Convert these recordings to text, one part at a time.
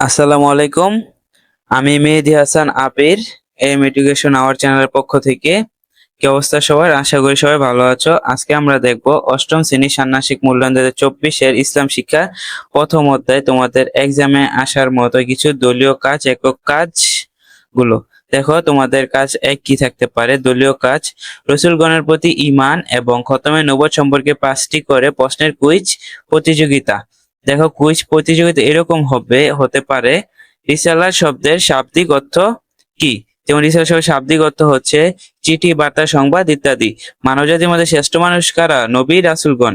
আসসালামু আলাইকুম। আমি Mehedi Hasan Apir, M education hour চ্যানেলের পক্ষ থেকে। কি অবস্থা সবার? আশা করি সবাই ভালো আছো। আজকে আমরা দেখব অষ্টম শ্রেণি ষান্মাসিক মূল্যায়ন দু হাজার চব্বিশের ইসলাম শিক্ষা প্রথম অধ্যায়। তোমাদের এক্সামে আসার মতো কিছু দলীয় কাজ, একক কাজগুলো দেখো, তোমাদের কাজ এক কি থাকতে পারে? দলীয় কাজ, রসুলগণের প্রতি ইমান এবং খতমে নবদ সম্পর্কে পাঁচটি করে প্রশ্নের কুইজ প্রতিযোগিতা। দেখো কুইজ প্রতিযোগিতা এরকম হবে, হতে পারে। রিসালার শব্দের শাব্দিক অর্থ কি? যেমন রিসালার শব্দের শাব্দিক অর্থ হচ্ছে চিঠি, বার্তা, সংবাদ ইত্যাদি। মানবজাতির মধ্যে শ্রেষ্ঠ মানুষ কারা? নবী, রাসুলগণ।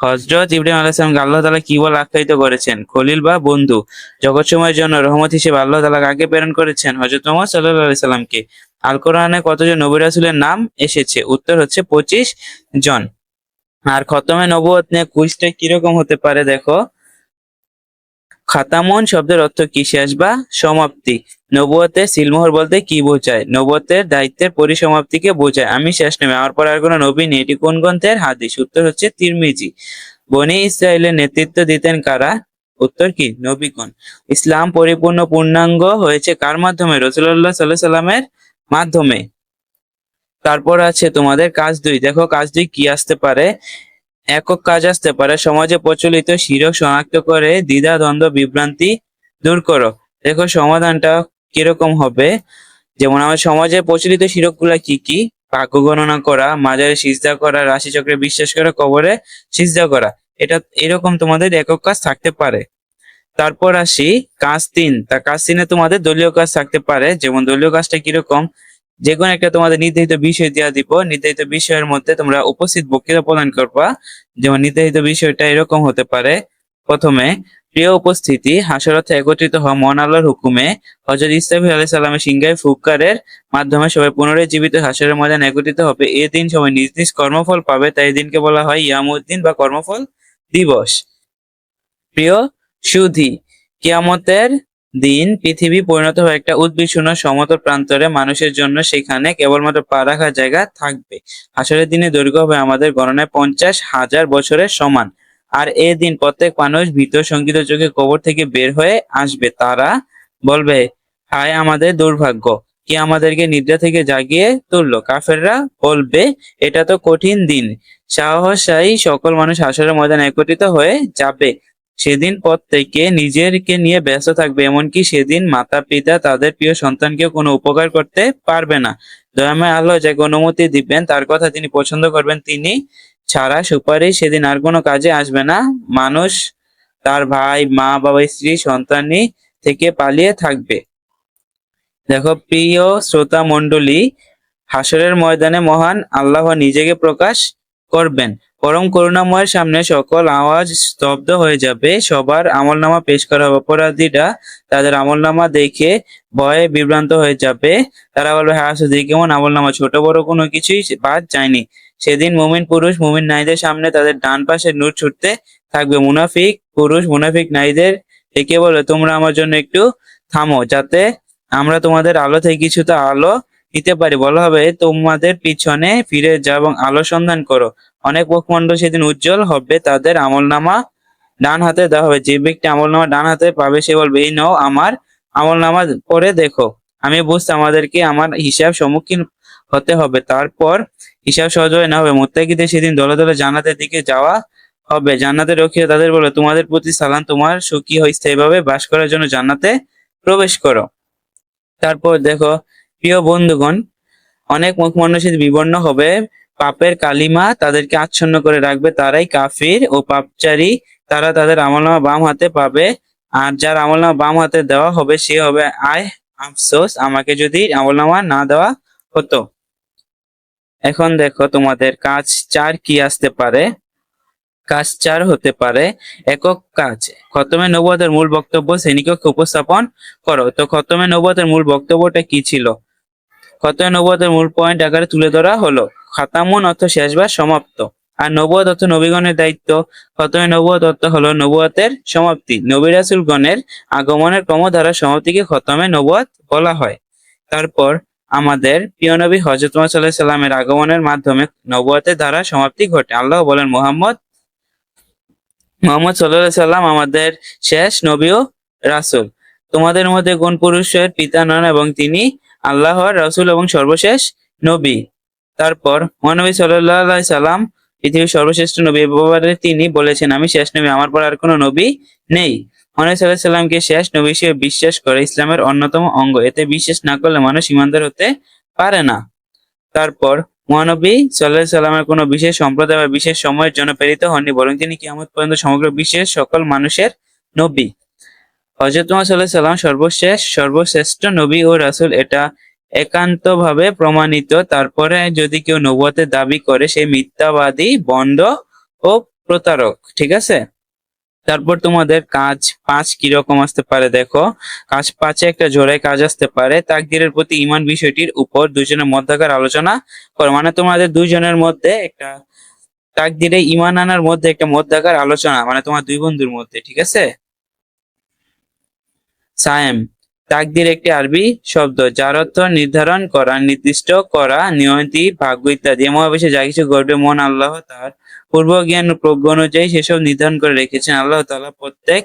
হজরত ইব্রাহিম আলাইসালাম আল্লাহ তালা কি বলে আখ্যায়িত করেছেন? খলিল বা বন্ধু। জগৎ সময়ের জন্য রহমত হিসেবে আল্লাহ তালা কাকে প্রেরণ করেছেন হজরত মোহাম্মদ সাল্লাহ সাল্লামকে আল কোরআনে কতজন নবী রাসুলের নাম এসেছে? উত্তর হচ্ছে পঁচিশ জন। আর খতমে নবুয়ত নিয়ে কুইজটা কীরকম হতে পারে দেখো। খাতামন শব্দের অর্থ কি শেষ বা সমাপ্তি? নবুয়তের সিলমোহর বলতে কি বোঝায়? নবুয়তের দায়িত্বের পরিসমাপ্তিকে বোঝায়। আমি শেষ নেবে আমার পর আর কোনো নবী নেই। এটি কোন গ্রন্থের হাদিস? উত্তর হচ্ছে তিরমিজি। বনি ইসরায়েলের নেতৃত্ব দিতেন কারা? উত্তর কি? নবীগণ। ইসলাম পরিপূর্ণ পূর্ণাঙ্গ হয়েছে কার মাধ্যমে? রসুল্লাহ সাল্লাহ সাল্লামের মাধ্যমে। তারপর আছে তোমাদের কাজ দুই। দেখো, কাজ দুই কি আসতে পারে? একক কাজ আসতে পারে। সমাজে প্রচলিত শিরক শনাক্ত করে দ্বিধা, দ্বন্দ্ব, বিভ্রান্তি দূর করো। দেখো সমাধানটা কীরকম হবে। যেমন আমার সমাজে প্রচলিত শিরকগুলা কি কি? ভাগ্য গণনা করা, মাজারে সিজদা করা, রাশিচক্রে বিশ্বাস করা, কবরে সিজদা করা। এটা এরকম তোমাদের একক কাজ থাকতে পারে। তারপর আসি কাজ তিন। তা কাজ তিনে তোমাদের দলীয় কাজ থাকতে পারে। যেমন দলীয় কাজটা কীরকম? যে কোনো একটা তোমাদের নির্ধারিত বিষয় দেওয়া দিব। নির্ধারিত বিষয়ের মধ্যে তোমরা উপস্থিত বক্তৃতা প্রদান করবা। যেমন নির্ধারিত বিষয়টা এরকম হতে পারে। প্রথমে, প্রিয় উপস্থিতি হাসরথে একত্রিত হওয়া মহান আল্লাহর হুকুমে হজরত ইসলাফি আলাই সাল্লামের সিংহায় ফুৎকারের মাধ্যমে সবাই পুনরায় জীবিত হাসরের ময়দান একত্রিত হবে। এ দিন সবাই নিজ নিজ কর্মফল পাবে। তাই দিনকে বলা হয় ইয়ামুদ্দিন বা কর্মফল দিবস। প্রিয় সুধি, কিয়ামতের দিন পৃথিবী পরিণত হয়ে একটা উদ্বিগ্ন সমতল প্রান্তরে মানুষের জন্য সেখানে কেবলমাত্র পা রাখার জায়গা থাকবে। হাসরের দিনে দৈর্ঘ্য হবে আমাদের গণনায় পঞ্চাশ হাজার বছরের সমান। আর এ দিন প্রত্যেক মানুষ ভীত শঙ্কিত চোখে কবর থেকে বের হয়ে আসবে। তারা বলবে, হায় আমাদের দুর্ভাগ্য, কি আমাদেরকে নিদ্রা থেকে জাগিয়ে তুললো? কাফেররা বলবে, এটা তো কঠিন দিন। সাহসাই সকল মানুষ হাসরের ময়দানে একত্রিত হয়ে যাবে। সেদিন প্রত্যেকে নিজেরকে নিয়ে ব্যস্ত থাকবে, এমনকি সেদিন মাতা পিতা তাদের প্রিয় সন্তানকে কোনো উপকার করতে পারবে না। দয়াময় আল্লাহ যাকে অনুমতি দিবেন, তার কথা তিনি পছন্দ করবেন, তিনি ছাড়া সুপারিশ সেদিন আর কোনো কাজে আসবে না। মানুষ তার ভাই, মা, বাবা, স্ত্রী, সন্তানই থেকে পালিয়ে থাকবে। দেখো, প্রিয় শ্রোতা মণ্ডলী, হাসরের ময়দানে মহান আল্লাহ নিজেকে প্রকাশ করবেন। পরম করুণাময়ের সামনে সকল আওয়াজ স্তব্ধ হয়ে যাবে। সবার আমলনামা পেশ করা অপরাধীরা তাদের আমলনামা দেখে ভয়ে বিভ্রান্ত হয়ে যাবে। তারা বলবে হ্যাঁ সুদি কেমন আমলনামা? ছোট, বড় কোনো কিছুই বাদ যায়নি। সেদিন মুমিন পুরুষ, মুমিন নারীদের সামনে তাদের ডান পাশে নূর ছুটতে থাকবে। মুনাফিক পুরুষ, মুনাফিক নারীদের ডেকে বলে তোমরা আমার জন্য একটু থামো, যাতে আমরা তোমাদের আলো থেকে কিছুটা আলো নিতে পারি। বলা হবে, তোমাদের পিছনে ফিরে যাও এবং আলো সন্ধান করো। অনেক মুখমণ্ডল সেদিন উজ্জ্বল হবে, তাদের আমলনামা ডান হাতে দেওয়া হবে। যে ব্যক্তি আমলনামা ডান হাতে পাবে, সে বলবে, এই নাও আমার আমলনামা পরে দেখো। আমি বুঝতে, আমাদেরকে আমার হিসাব সম্মুখীন হতে হবে। তারপর হিসাব সহজ হয়ে না হবে। মোত্তাকিদের সেদিন দলে দলে জান্নাতের দিকে যাওয়া হবে। জান্নাতের রক্ষীরা তাদের বলে তোমাদের প্রতি সালাম, তোমার সুখী হয় স্থায়ীভাবে বাস করার জন্য জান্নাতে প্রবেশ করো। তারপর দেখো প্রিয় বন্ধুগণ, অনেক মুখমণ্ডল বিবর্ণ হবে। পাপের কালিমা তাদেরকে আচ্ছন্ন করে রাখবে, তারাই কাফির ও পাপচারী। তারা তাদের আমলনামা বাম হাতে পাবে, আর যার আমলনামা বাম হাতে দেওয়া হবে, সে হবে, আয়, আফসোস, আমাকে যদি আমলনামা না দেওয়া হতো। এখন দেখো তোমাদের কাজ চার কি আসতে পারে। কাজ চার হতে পারে, একক কাজ। খতমে নবুয়তের মূল বক্তব্য শ্রেণীকক্ষে উপস্থাপন করো। তো খতমে নবুয়তের মূল বক্তব্যটা কি ছিল? খতমে নবুয়তের মূল পয়েন্ট আকারে তুলে ধরা হলো। খাতামুন অর্থ শেষ বা সমাপ্ত। আর নবুয়ত অর্থ নবীগণের দায়িত্ব। খতমে নবুয়ত অর্থ হলো নবুয়তের সমাপ্তি। নবী রাসূল গণের আগমনের ক্রমধারা সমাপ্তিকে খতমে নবুয়ত বলা হয়। তারপর আমাদের প্রিয় নবী হজরত সাল্লাহ সাল্লামের আগমনের মাধ্যমে নবুয়তের ধারা সমাপ্তি ঘটে। আল্লাহ বলেন, মোহাম্মদ মোহাম্মদ সাল্লাহ সাল্লাম আমাদের শেষ নবী ও রাসূল। তোমাদের মধ্যে কোন পুরুষের পিতা নন এবং তিনি আল্লাহর রসুল এবং সর্বশেষ নবী। তারপর মহানবী আলাইহি সাল্লাম পৃথিবীর সর্বশ্রেষ্ঠ নবী ব্যাপারে তিনি বলেছেন, আমি শেষ নবী, আমার পর আর কোনো নবী নেই। মহানবী আলাইহি সাল্লামকে শেষ নবী হিসেবে বিশ্বাস করে ইসলামের অন্যতম অঙ্গ। এতে বিশ্বাস না করলে মানুষ ইমানদার হতে পারে না। তারপর মহানবী সাল্লাহ সাল্লামের কোনো বিশেষ সম্প্রদায় বা বিশেষ সময়ের জন্য প্রেরিত হননি, বরং তিনি কিয়ামত পর্যন্ত সমগ্র বিশ্বের সকল মানুষের নবী। হজরত মোহাম্মদ সাল্লাম সর্বশেষ, সর্বশ্রেষ্ঠ নবী ও রাসুল এটা একান্তভাবে প্রমাণিত। তারপরে যদি কেউ নবুয়তের দাবি করে, সে মিথ্যাবাদী বন্ড ও প্রতারক, ঠিক আছে? তারপর তোমাদের কাজ পাঁচ কীরকম আসতে পারে দেখো। কাজ পাঁচে একটা জোড়ায় কাজ আসতে পারে। তাকদিরের প্রতি ইমান বিষয়টির উপর দুজনের মধ্যকার আলোচনা করো। মানে তোমাদের দুজনের মধ্যে একটা তাকদিরে ইমান আনার মধ্যে একটা মধ্যাকার আলোচনা। মানে তোমার দুই বন্ধুর মধ্যে, ঠিক আছে? সায়েম। তাকদির একটি আরবি শব্দ, যার অর্থ নির্ধারণ করা, নির্দিষ্ট করা, নিয়তি ভাগ্য ইত্যাদি এ মহাবিশ্বে যা কিছু ঘটবে, মন আল্লাহ তার পূর্ব জ্ঞান প্রজ্ঞ অনুযায়ী সেসব নির্ধারণ করে রেখেছেন। আল্লাহ তাআলা প্রত্যেক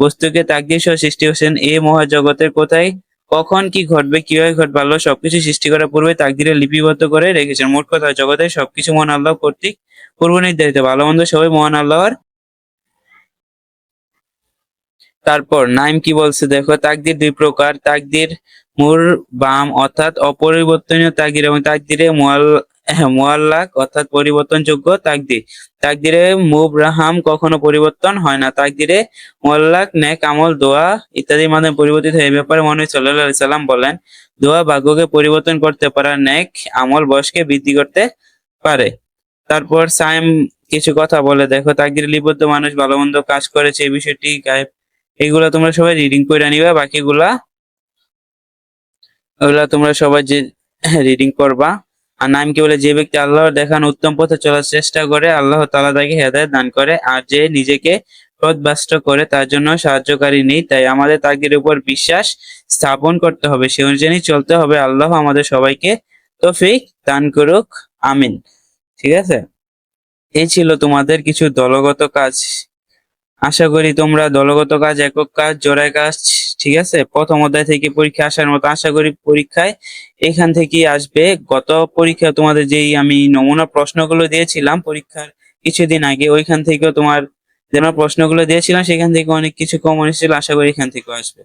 বস্তুকে তাকদির সহ সৃষ্টি করেছেন। এই মহাজগতের কোথায়, কখন কি ঘটবে, কীভাবে ঘটবে, আল্লাহ সবকিছু সৃষ্টি করার পূর্বে তাকদিরে লিপিবদ্ধ করে রেখেছেন। মোট কথা, জগতের সবকিছু মহান আল্লাহ কর্তৃক পূর্ব নির্ধারিত ভালো মন্দ সবাই মহান আল্লাহর তারপর নাইম কি বলছে? দেখো, তাকদির দুই প্রকার, তাকদির মুর বাম, অর্থাৎ অপরিবর্তনীয় তাকদির এবং তাকদিরে মুয়াল মুয়াল্লাক, অর্থাৎ পরিবর্তনযোগ্য তাকদির। তাকদিরে মুবরাহাম কখনো পরিবর্তন হয় না। তাকদিরে মুয়াল্লাক, নেক আমল, দোয়া ইত্যাদির মাধ্যমে পরিবর্তিত হয়। ব্যাপারে মনে আলাইহি সাল্লাম বলেন, দোয়া ভাগ্যকে পরিবর্তন করতে পারা, নেক আমল বয়সকে বৃদ্ধি করতে পারে। তারপর সাইম কিছু কথা বলে, দেখো, তাকদিরে লিপিবদ্ধ মানুষ ভালো মন্দ কাজ করেছে, এই বিষয়টি গায়েব এগুলা তোমরা সবাই রিডিং করে নিবা, বাকিগুলা ওগুলা তোমরা সবাই যে রিডিং করবা। আর নাম কি বলে? যে ব্যক্তি আল্লাহর দেখান উত্তম পথে চলার চেষ্টা করে, আল্লাহ তাআলা তাকে হেদায়েত দান করে। আর যে নিজেকে পথভ্রষ্ট করে, তার জন্য সাহায্যকারী নেই। তাই আমাদের তাকদির উপর বিশ্বাস স্থাপন করতে হবে। সে অনুযায়ী চলতে হবে। আল্লাহ আমাদের সবাইকে তৌফিক দান করুক। আমিন। ঠিক আছে? এই ছিল তোমাদের কিছু দলগত কাজ। আশা করি তোমরা দলগত কাজ, একক কাজ, জোড়ায় কাজ, ঠিক আছে? প্রথম অধ্যায় থেকে পরীক্ষা আসার মতো আশা করি পরীক্ষায় এখান থেকেই আসবে। গত পরীক্ষা তোমাদের যেই আমি নমুনা প্রশ্নগুলো দিয়েছিলাম পরীক্ষার কিছুদিন আগে, ওইখান থেকেও তোমার যে প্রশ্নগুলো দিয়েছিলাম, সেখান থেকে অনেক কিছু কমন এসেছিল আশা করি এখান থেকেও আসবে।